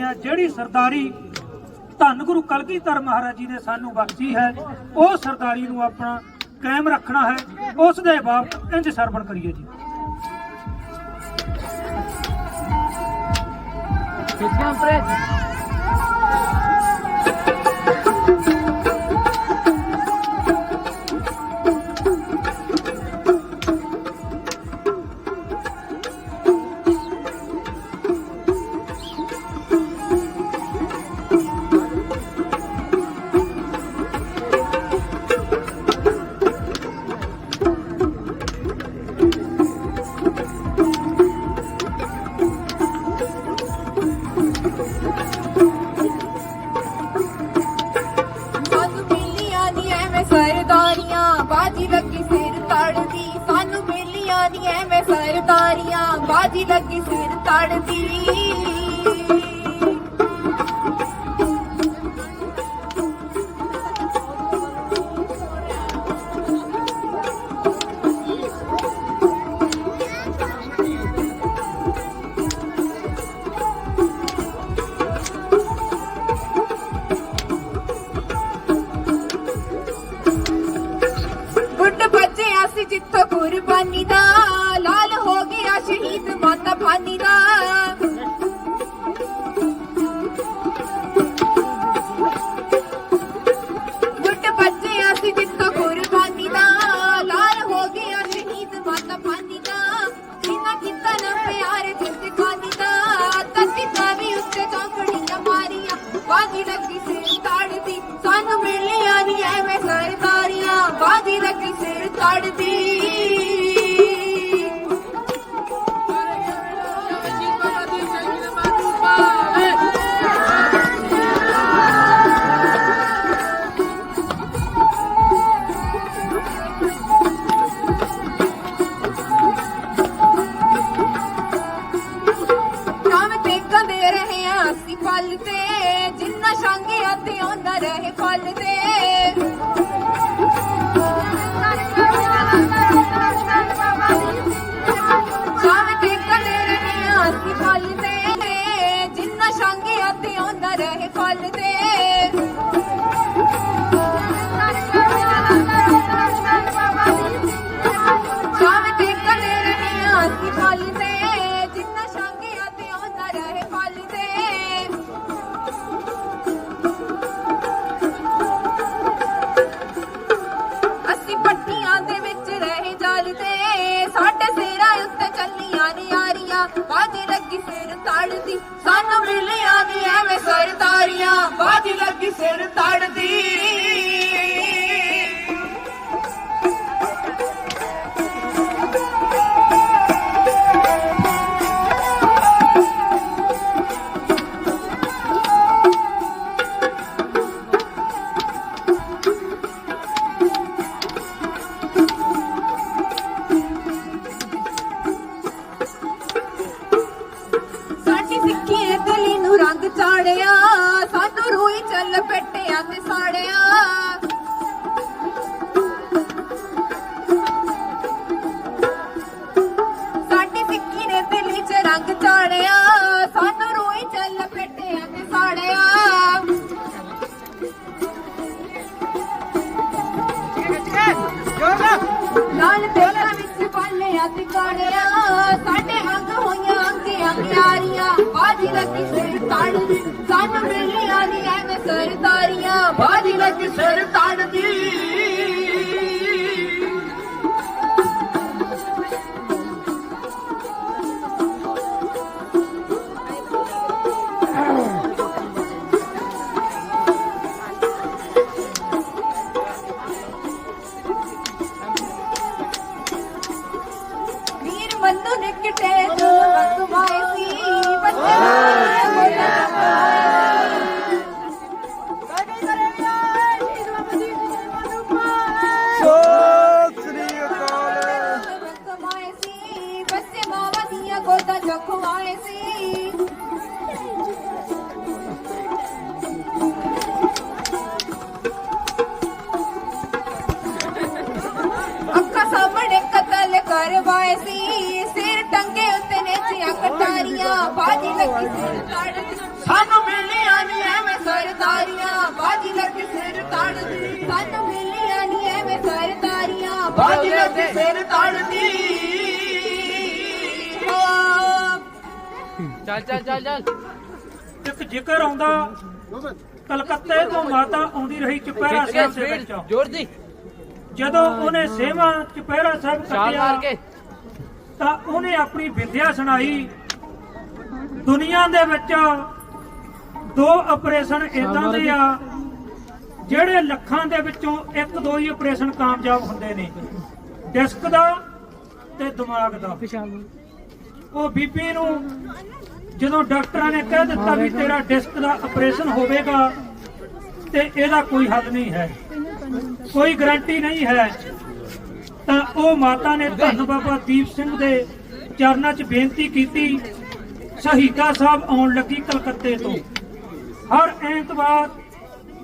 ਕਰਨੀ ਹੈ ਜਿਹੜੀ ਸਰਦਾਰੀ ਧੰਨ ਗੁਰੂ ਕਲਗੀਧਰ ਮਹਾਰਾਜ ਜੀ ਨੇ ਸਾਨੂੰ ਬਖਸ਼ੀ ਹੈ, ਉਹ ਸਰਦਾਰੀ ਨੂੰ ਆਪਣਾ ਕਾਇਮ ਰੱਖਣਾ ਹੈ, ਉਸ ਦੇ ਬਾਬਤ ਇੰਜ ਸਰਵਣ ਕਰੀਏ ਜੀ। ਸਾਨੂੰ ਬਾਜੀ ਲੱਗੀ ਸਿਰ ਤੜਦੀ। ਵੀ ਉੱਤੇ ਚੌਕੜੀਆਂ ਮਾਰੀਆਂ। ਬਾਜੀ ਲੱਗੀ ਯਾਰੀਆਂ ਲੱਗੀ ਸਿਰ ਤੜਦੀ ਸਾਨੂੰ ਮਿਲਿਆ ਦੀ ਐਵੇਂ ਸਰਦਾਰੀਆਂ। ਬਾਜੀ ਲੱਗੀ ਸਿਰ ਤੜਦੀ। ਬਾਜੀ ਲੱਗੀ ਸਿਰ ਤੜਦੀ ਸਾਨੂੰ ਮਿਲਿਆ ਨੀ ਐਵੇਂ ਸਰਦਾਰੀਆਂ ਬਾਜੀ ਲੱਗੀ ਸਿਰ ਤੜਦੀ ਦੀਆਂ ਸੀ। ਅੱਖਾਂ ਸਾਹਮਣੇ ਕਤਲ ਕਰਵਾਏ ਸੀ। ਸਿਰ ਟੰਗੇ ਉੱਤੇ ਨੇਚੀਆਂ ਕਟਾਰੀਆਂ, ਬਾਜੀ ਲੱਗੀ ਸਿਰ ਤੜ ਸਾਨੂੰ ਮਿਲੀਆਂ ਨੀ ਐਵੇਂ ਸਰਦਾਰੀਆਂ, ਬਾਜੀ ਲੱਗ ਸਿਰ ਤਾੜਦੀ ਸਾਨੂੰ ਮਿਲੀਆਂ ਨੀ ਐਵੇਂ ਸਰਦਾਰੀਆਂ, ਬਾਜੀ ਲੱਗ ਸਿਰ ਤਾੜਦੀ ਚੱਲ ਚੱਲ ਚੱਲ ਚੱਲ। ਇੱਕ ਜ਼ਿਕਰ ਆਉਂਦਾ ਕਲਕੱਤੇ ਤੋਂ ਮਾਤਾ ਆਉਂਦੀ ਰਹੀ ਚੁਪਹਿਰਾ ਸਾਹਿਬ ਦੇ ਵਿੱਚ। ਜੋਰ ਦੀ। ਜਦੋਂ ਉਹਨੇ ਸੇਵਾ ਚੁਪਹਿਰਾ ਸਾਹਿਬ ਛਾਲ ਮਾਰ ਕੱਟਿਆ ਕੇ। ਤਾਂ ਉਹਨੇ ਆਪਣੀ ਵਿਦਿਆ ਸੁਣਾਈ। ਦੁਨੀਆ ਦੇ ਵਿੱਚ ਦੋ ਆਪਰੇਸ਼ਨ ਇਦਾਂ ਦੇ ਆ ਜਿਹੜੇ ਲੱਖਾਂ ਦੇ ਵਿੱਚੋਂ ਇੱਕ ਦੋ ਹੀ ਆਪਰੇਸ਼ਨ ਕਾਮਯਾਬ ਹੁੰਦੇ ਨੇ। ਡਿਸਕ ਦਾ ਤੇ ਦਿਮਾਗ ਦਾ। ਉਹ ਬੀਬੀ ਨੂੰ ਜਦੋਂ ਡਾਕਟਰਾਂ ਨੇ ਕਹਿ ਦਿੱਤਾ ਵੀ ਤੇਰਾ ਡਿਸਕ ਦਾ ਆਪਰੇਸ਼ਨ ਹੋਵੇਗਾ, ਤੇ ਇਹਦਾ ਕੋਈ ਹੱਲ ਨਹੀਂ ਹੈ। ਕੋਈ ਗਾਰੰਟੀ ਨਹੀਂ ਹੈ। ਤਾਂ ਉਹ ਮਾਤਾ ਨੇ ਧੰਨ ਬਾਬਾ ਦੀਪ ਸਿੰਘ ਦੇ ਚਰਨਾਂ 'ਚ ਬੇਨਤੀ ਕੀਤੀ, ਸ਼ਹੀਦਾ ਸਾਹਿਬ ਆਉਣ ਲੱਗੀ ਕਲਕੱਤੇ ਤੋਂ। ਹਰ ਐਤਵਾਰ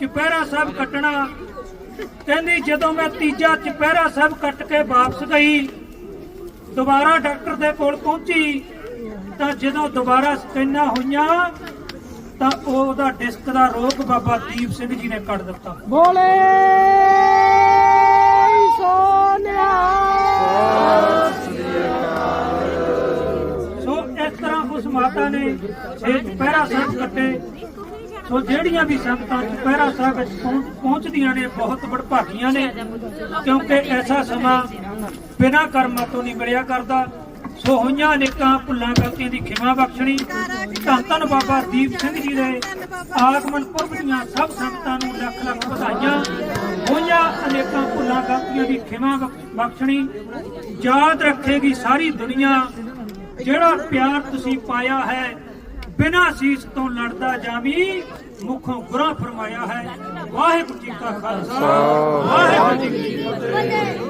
ਚੁਪਹਿਰਾ ਸਾਹਿਬ ਕੱਟਣਾ, ਕਹਿੰਦੀ ਜਦੋਂ ਮੈਂ ਤੀਜਾ ਚੁਪਹਿਰਾ ਸਾਹਿਬ ਕੱਟ ਕੇ ਵਾਪਸ ਗਈ, ਦੁਬਾਰਾ ਡਾਕਟਰ ਦੇ ਕੋਲ ਪਹੁੰਚੀ ਤਾਂ ਜਦੋਂ ਦੁਬਾਰਾ ਸਕੈਨਾਂ ਹੋਈਆਂ ਤਾਂ ਉਹਦਾ ਡਿਸਕ ਦਾ ਰੋਗ ਬਾਬਾ ਦੀਪ ਸਿੰਘ ਜੀ ਨੇ ਕੱਢ ਦਿੱਤਾ। ਸੋ ਇਸ ਤਰ੍ਹਾਂ ਉਸ ਮਾਤਾ ਨੇ ਛੇ ਪਹਿਰਾ ਸਾਹਿਬ ਕੱਟੇ। ਸੋ ਜਿਹੜੀਆਂ ਵੀ ਸੰਗਤਾਂ ਪਹਿਰਾ ਸਾਹਿਬ ਵਿੱਚ ਪਹੁੰਚ- ਪਹੁੰਚਦੀਆਂ ਨੇ ਬਹੁਤ ਵਡਭਾਗੀਆਂ ਨੇ ਕਿਉਂਕਿ ਐਸਾ ਸਮਾਂ ਬਿਨਾਂ ਕਰਮਾਂ ਤੋਂ ਨਹੀਂ ਮਿਲਿਆ ਕਰਦਾ। ਸੋ ਹੋਈਆਂ ਅਨੇਕਾਂ ਭੁੱਲਾਂ ਗਲਤੀਆਂ ਦੀ ਖਿਮਾ ਬਖਸ਼ਣੀ। ਧੰਨ ਧੰਨ ਬਾਬਾ ਦੀਪ ਸਿੰਘ ਜੀ ਦੇ ਆਗਮਨ ਪੁਰਬ ਦੀਆਂ ਸਭ ਸੰਗਤਾਂ ਨੂੰ ਲੱਖ ਲੱਖ ਵਧਾਈਆਂ। ਹੋਈਆਂ ਅਨੇਕਾਂ ਭੁੱਲਾਂ ਗਲਤੀਆਂ ਦੀ ਖਿਮਾ ਬਖ- ਬਖਸ਼ਣੀ। ਯਾਦ ਰੱਖੇਗੀ ਸਾਰੀ ਦੁਨੀਆ ਜਿਹੜਾ ਪਿਆਰ ਤੁਸੀਂ ਪਾਇਆ ਹੈ ਬਿਨਾਂ ਸੀਸ ਤੋਂ ਲੜਦਾ ਜਾਵੀ ਮੁਖੋਂ ਗੁਰਾਂ ਫਰਮਾਇਆ ਹੈ। ਵਾਹਿਗੁਰੂ ਜੀ ਕਾ ਖਾਲਸਾ। ਵਾਹਿਗੁਰੂ ਜੀ ਕੀ ਫਤਿਹ।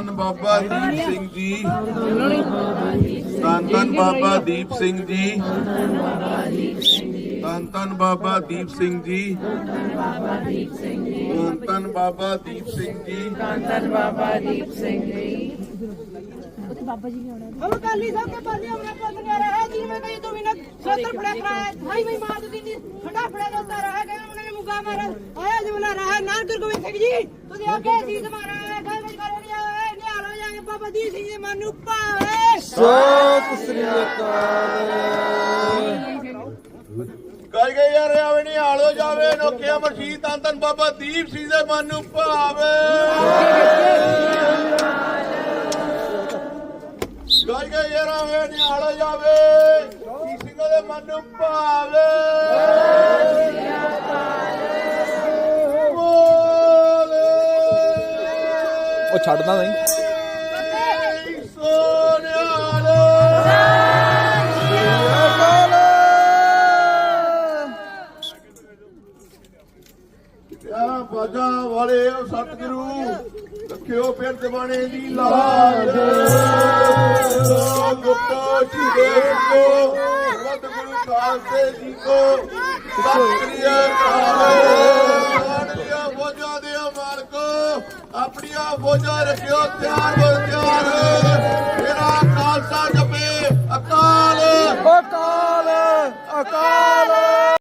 ਧੰਨ ਬਾਬਾ ਦੀਪ ਸਿੰਘ ਜੀ ਧੰਨ ਧੰਨ ਬਾਬਾ ਦੀਪ ਸਿੰਘ ਜੀ ਧੰਨ ਧੰਨ ਬਾਬਾ ਦੀਪ ਸਿੰਘ ਜੀ ਧੰਨ ਧੰਨ ਬਾਬਾ ਦੀਪ ਸਿੰਘ ਜੀ ਧੰਨ ਧੰਨ ਬਾਬਾ ਦੀਪ ਸਿੰਘ ਜੀ ਬਾਬਾ ਜੀ ਨੇ ਆਉਣਾ ਉਹ ਕਾਲੀ ਸਾਹਿਬ ਦੇ ਪਾਲੇ ਆਉਣਾ ਪੰਦ ਨੇ ਰਹਾ ਜੀ ਮੈਂ ਕਹੀ ਤੂੰ ਬਿਨਾ ਸੋਤਰ ਫੜਾ ਕਰਾਇਆ ਭਾਈ ਮੈਂ ਮਾਰ ਦਿੱਤੀ ਫੜਾ ਫੜਾ ਦੋਸਤਾ ਰਹਾ ਗਏ ਉਹਨੇ ਮੁਗਾ ਮਾਰਾ ਆਇਆ ਜੀ ਬੁਲਾ ਰਹਾ ਨਾਨਕ ਗੁਰੂ ਗੋਬਿੰਦ ਸਿੰਘ ਜੀ ਤੁਸੀਂ ਅੱਗੇ ਸੀਸ ਮਾਰਾ ਸਦੀ ਸੀ ਮਨੁ ਭਾਏ ਸਤਿ ਸ੍ਰੀ ਅਕਾਲ। ਗਾਈ ਗਈ ਯਾਰ ਆਵੇ ਨਹੀਂ ਹਾਲੋ ਜਾਵੇ ਨੋਕਿਆ ਮਰਸ਼ੀਦ ਤਨ ਬਾਬਾ ਦੀਪ ਸਿੰਘ ਦੇ ਮਨ ਨੂੰ ਭਾਵੇ। ਗਾਈ ਗਏ ਯਾਰ ਆਵੇ ਨਹੀਂ ਹਾਲੋ ਜਾਵੇ ਦੀਪ ਸਿੰਘ ਦੇ ਮਨੁ ਭਾਵੇ। ਉਹ ਛੱਡਦਾ ਨਹੀਂ। ਸਤਿਗੁਰੂ, ਰੱਖਿਓ ਫਿਰ ਜਵਾਨੇ ਦੀ ਲਾਜ। ਗੁਪਤਾ ਜੀ ਦੇ ਕੋ ਸਤਿਗੁਰੂ ਖਾਲਸੇ ਜੀ ਕੋ। ਸਤਿ ਅਕਾਲ। ਸਾਡੀਆਂ ਬੋਝਾਂ ਦੇ ਮਾਲਕੋ, ਆਪਣੀਆਂ ਫੌਜਾਂ ਰੱਖਿਓ, ਤਿਆਰ ਹੋ ਤਿਆਰ। ਮੇਰਾ ਖਾਲਸਾ ਜਪੇ, ਅਕਾਲ। ਅਕਾਲ ਅਕਾਲ।